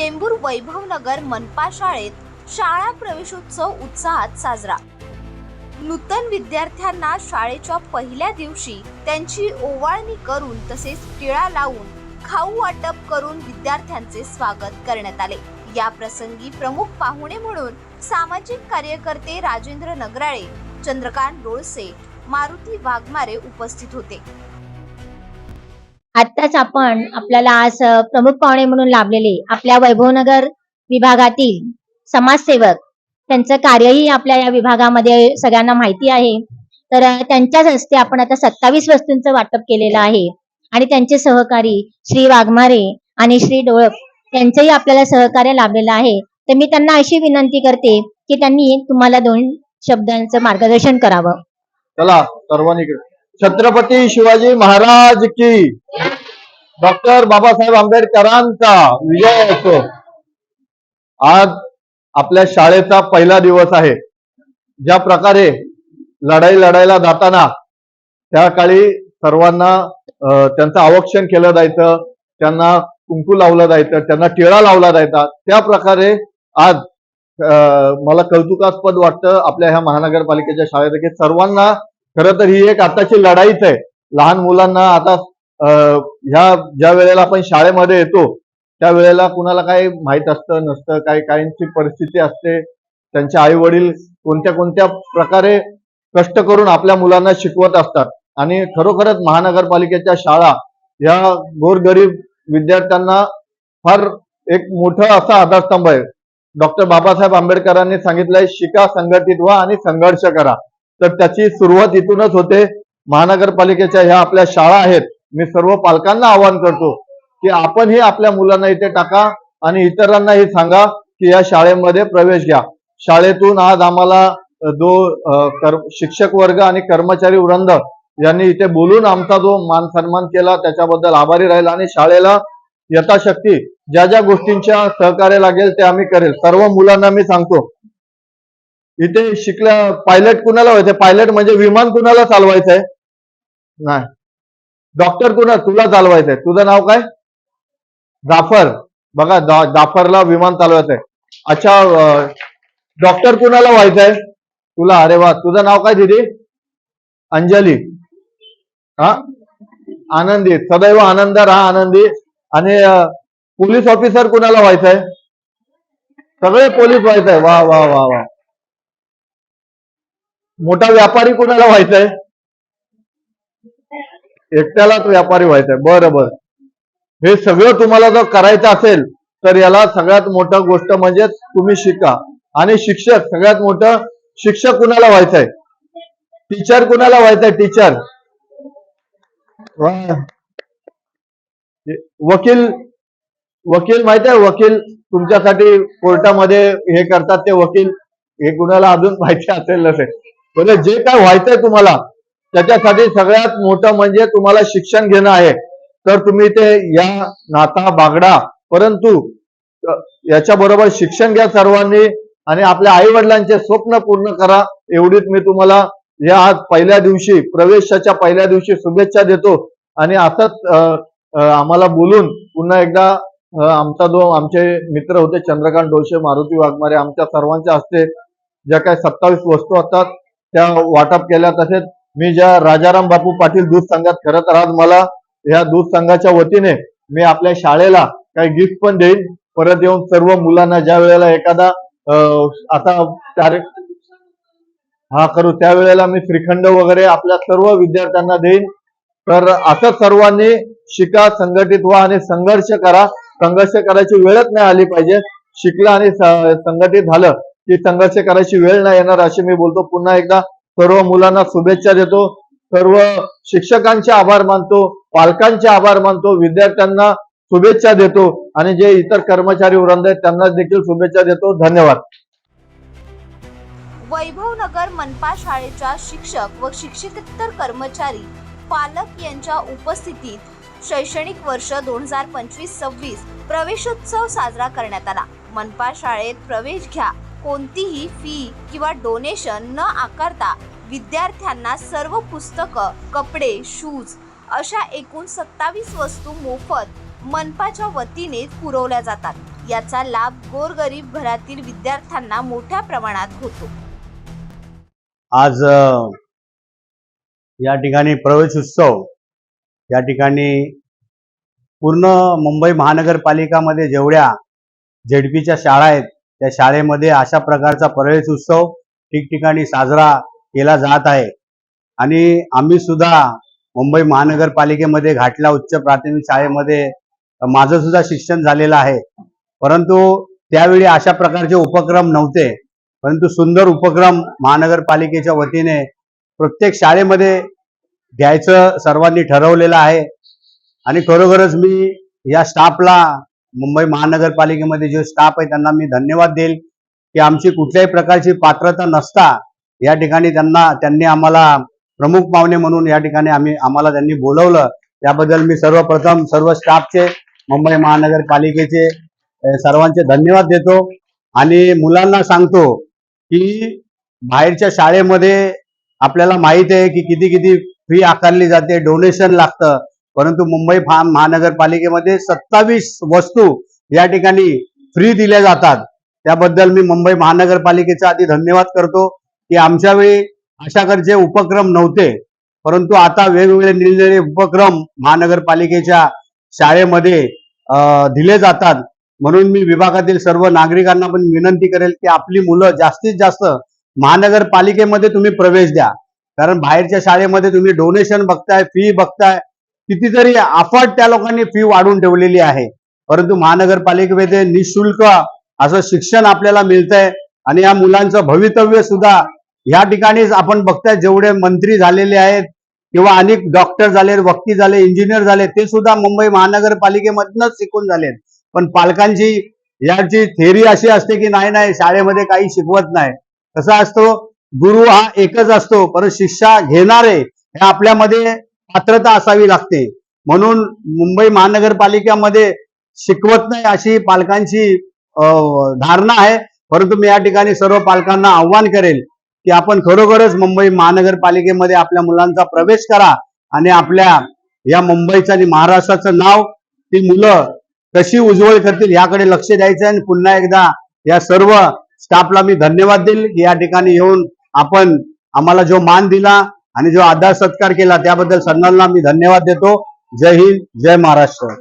चेंबूर वैभवनगर मनपा शाळेत शाळा प्रवेशोत्सव उत्साहात साजरा. नूतन विद्यार्थ्यांना शाळेच्या पहिल्या दिवशी त्यांची ओवाळणी करून तसेच टिळा लावून खाऊ वाटप करून विद्यार्थ्यांचे स्वागत करण्यात आले. या प्रसंगी प्रमुख पाहुणे म्हणून सामाजिक कार्यकर्ते राजेंद्र नगराळे चंद्रकांत डोळसे मारुती वाघमारे उपस्थित होते. आत्ताच आपण आपल्याला आज प्रमुख पाहुणे म्हणून लाभलेले आपल्या वैभवनगर विभागातील समाजसेवक. त्यांचं कार्यही आपल्या या विभागामध्ये सगळ्यांना माहिती आहे. तर त्यांच्याच हस्ते आपण आता सत्तावीस वस्तूंचं वाटप केलेलं आहे. आणि त्यांचे सहकारी श्री वाघमारे आणि श्री डोळप त्यांचंही आपल्याला सहकार्य लाभलेलं आहे. तर मी त्यांना अशी विनंती करते की त्यांनी तुम्हाला दोन शब्दांचं मार्गदर्शन करावं. चला सर्वांनी छत्रपती शिवाजी महाराज की. डॉक्टर बाबासाहेब आंबेडकरांचा विजय असो आज आपल्या शाळेचा पहिला दिवस आहे. ज्या प्रकारे लढाई लढायला जाताना त्या काळी सर्वांना त्यांचं आवक्षण केलं जायचं त्यांना कुंकू लावलं जायचं त्यांना टिळा लावला जायचा त्या प्रकारे आज मला कौतुकास्पद वाटतं आपल्या ह्या महानगरपालिकेच्या शाळेत की सर्वांना खरं तर ही एक आताची लढाईच आहे. लहान मुलांना आता ह्या ज्या वेळेला आपण शाळेमध्ये येतो त्या वेळेला कुणाला काही माहीत असतं नसतं काही काहींची परिस्थिती असते. त्यांचे आई वडील कोणत्या कोणत्या प्रकारे कष्ट करून आपल्या मुलांना शिकवत असतात. आणि खरोखरच महानगरपालिकेच्या शाळा या गोरगरीब विद्यार्थ्यांना फार एक मोठं असा आधारस्तंभ आहे. डॉक्टर बाबासाहेब आंबेडकरांनी सांगितलंय शिका संघटित व्हा आणि संघर्ष करा. तर त्याची सुरुवात इथूनच होते. महानगरपालिकेच्या ह्या आपल्या शाळा आहेत. मी सर्व पालकांना आवाहन करतो की आपणही आपल्या मुलांना इथे टाका आणि इतरांनाही सांगा की या शाळेमध्ये प्रवेश घ्या. शाळेतून आज आम्हाला जो शिक्षक वर्ग आणि कर्मचारी वृंद यांनी इथे बोलून आमचा जो मान सन्मान केला त्याच्याबद्दल आभारी राहील आणि शाळेला यथाशक्ती ज्या ज्या गोष्टींच्या सहकार्य लागेल ते आम्ही करेल. सर्व मुलांना मी सांगतो इथे शिकल्या पायलट कुणाला व्हायचंय? पायलट म्हणजे विमान कुणाला चालवायचंय? नाही. डॉक्टर कुणा तुला चालवायचंय. तुझं नाव काय? जाफर. बघा जाफरला विमान चालवायचंय. अच्छा डॉक्टर कुणाला व्हायचंय? तुला अरे वा तुझं नाव काय दिदी? अंजली. हा? आनंदी. सदैव आनंद राहा आनंदी. आणि पोलीस ऑफिसर कुणाला व्हायचंय? सगळे पोलीस व्हायचंय. वा वा वा वा. मोठा व्यापारी कुणाला व्हायचंय? एकट्यालाच व्यापारी व्हायचंय. बरं बरं. हे सगळं तुम्हाला जर करायचं असेल तर याला सगळ्यात मोठं गोष्ट म्हणजे तुम्ही शिका. आणि शिक्षक सगळ्यात मोठं शिक्षक कुणाला व्हायचंय? टीचर कुणाला व्हायचंय? टीचर. वकील वकील माहीत आहे? वकील तुमच्यासाठी कोर्टामध्ये हे करतात ते वकील. हे कुणाला अजून माहिती असेल नसेल. म्हणजे जे काय व्हायचंय तुम्हाला त्याच्यासाठी सगळ्यात मोठं म्हणजे तुम्हाला शिक्षण घेणं आहे. तर तुम्ही ते या नाता बागडा. परंतु याच्या बरोबर शिक्षण घ्या सर्वांनी आणि आपल्या आई वडिलांचे स्वप्न पूर्ण करा. एवढीच मी तुम्हाला या आज पहिल्या दिवशी प्रवेशाच्या पहिल्या दिवशी शुभेच्छा देतो. आणि असंच आम्हाला बोलून पुन्हा एकदा आमचा जो आमचे मित्र होते चंद्रकांत डोळशे मारुती वाघमारे आमच्या सर्वांच्या हस्ते ज्या काही सत्तावीस वस्तू असतात त्या वाटप केल्या. तसेच मी ज्या राजाराम बापू पाटील दूध संघात खरं तर आज मला या दूध संघाच्या वतीने मी आपल्या शाळेला काही गिफ्ट पण देईन. परत येऊन सर्व मुलांना ज्या वेळेला एखादा अं, आता कार्य हा करू त्यावेळेला मी श्रीखंड वगैरे आपल्या सर्व विद्यार्थ्यांना देईन. तर असं सर्वांनी शिका संघटित व्हा आणि संघर्ष करा. संघर्ष करायची वेळच नाही आली पाहिजे. शिकलं आणि संघटित झालं की संघर्ष करायची वेळ नाही येणार अशी मी बोलतो. पुन्हा एकदा सर्व मुलांना शुभेच्छा देतो. सर्व शिक्षकांचे आभार मानतो. पालकांचे आभार मानतो. विद्यार्थ्यांना शुभेच्छा देतो. आणि जे इतर कर्मचारी वृंद आहेत त्यांना देखील शुभेच्छा देतो. धन्यवाद. वैभवनगर मनपा शाळेच्या शिक्षक व शिक्षकेतर कर्मचारी पालक यांच्या उपस्थितीत शैक्षणिक वर्ष दोन हजार पंचवीस सव्वीस प्रवेशोत्सव साजरा करण्यात आला. मनपा शाळेत प्रवेश घ्या. कोणतीही फी किंवा डोनेशन न आकारता विद्यार्थ्यांना सर्व पुस्तकं कपडे शूज अशा एकूण सत्तावीस वस्तू मोफत मनपाच्या वतीने पुरवल्या जातात. याचा लाभ गोरगरीब घरातील विद्यार्थ्यांना मोठ्या प्रमाणात होतो. आज या ठिकाणी प्रवेश उत्सव या ठिकाणी पूर्ण मुंबई महानगरपालिकामध्ये जेवढ्या झेडपीच्या शाळा आहेत त्या शाळेमध्ये अशा प्रकारचा प्रवेश उत्सव ठिकठिकाणी साजरा केला जात आहे. आणि आम्ही सुद्धा मुंबई महानगरपालिकेमध्ये घाटला उच्च प्राथमिक शाळेमध्ये माझं सुद्धा शिक्षण झालेलं आहे. परंतु त्यावेळी अशा प्रकारचे उपक्रम नव्हते. परंतु सुंदर उपक्रम महानगरपालिकेच्या वतीने प्रत्येक शाळेमध्ये घ्यायचं सर्वांनी ठरवलेलं आहे. आणि खरोखरच मी या स्टाफला मुंबई महानगरपालिकेमध्ये जे स्टाफ आहे त्यांना मी धन्यवाद देईल की आमची कुठल्याही प्रकारची पात्रता नसता या ठिकाणी त्यांना त्यांनी आम्हाला प्रमुख पाहुणे म्हणून या ठिकाणी आम्ही आम्हाला त्यांनी बोलवलं. त्याबद्दल मी सर्वप्रथम सर्व स्टाफचे मुंबई महानगरपालिकेचे सर्वांचे धन्यवाद देतो. आणि मुलांना सांगतो की बाहेरच्या शाळेमध्ये आपल्याला माहीत आहे की किती किती फी आकारली जाते डोनेशन लागतं. परंतु मुंबई महानगरपालिकेमध्ये सत्तावीस वस्तू या ठिकाणी फ्री दिल्या जातात. त्याबद्दल मी मुंबई महानगरपालिकेचा आधी धन्यवाद करतो की आमच्या वेळी अशाकडचे उपक्रम नव्हते. परंतु आता वेगवेगळे निरनिळे उपक्रम महानगरपालिकेच्या शाळेमध्ये दिले जातात. म्हणून मी विभागातील सर्व नागरिकांना पण विनंती करेल की आपली मुलं जास्तीत जास्त महानगरपालिकेमध्ये तुम्ही प्रवेश द्या. कारण बाहेरच्या शाळेमध्ये तुम्ही डोनेशन बघताय फी बघताय कितीतरी अफाट त्या लोकांनी फी वाढून ठेवलेली आहे. परंतु महानगरपालिकेमध्ये निशुल्क असं शिक्षण आपल्याला मिळतंय आणि या मुलांचं भवितव्य सुद्धा या ठिकाणीच आपण बघताय. जेवढे मंत्री झालेले आहेत किंवा अनेक डॉक्टर झाले वक्ती झाले इंजिनियर झाले ते सुद्धा मुंबई महानगरपालिकेमधनच शिकून झालेत. पण पालकांची याची थेरी अशी असते की नाही नाही शाळेमध्ये काही शिकवत नाही. कसा असतो? गुरु हा एकच असतो. परत शिक्षा घेणारे हे आपल्यामध्ये पात्रता असावी लागते. म्हणून मुंबई महानगरपालिकेमध्ये शिकवत नाही अशी पालकांची अं, धारणा आहे. परंतु मी या ठिकाणी सर्व पालकांना आव्हान करेल की आपण खरोखरच मुंबई महानगरपालिकेमध्ये आपल्या मुलांचा प्रवेश करा आणि आपल्या या मुंबईचं आणि महाराष्ट्राचं नाव ती मुलं कशी उज्ज्वल करतील याकडे लक्ष द्यायचं आणि पुन्हा एकदा या सर्व स्टाफला मी धन्यवाद देईल की या ठिकाणी येऊन आपण आम्हाला जो मान दिला आणि जो आदर सत्कार केला त्याबद्दल सर्वांना मी धन्यवाद देतो. जय हिंद जय महाराष्ट्र.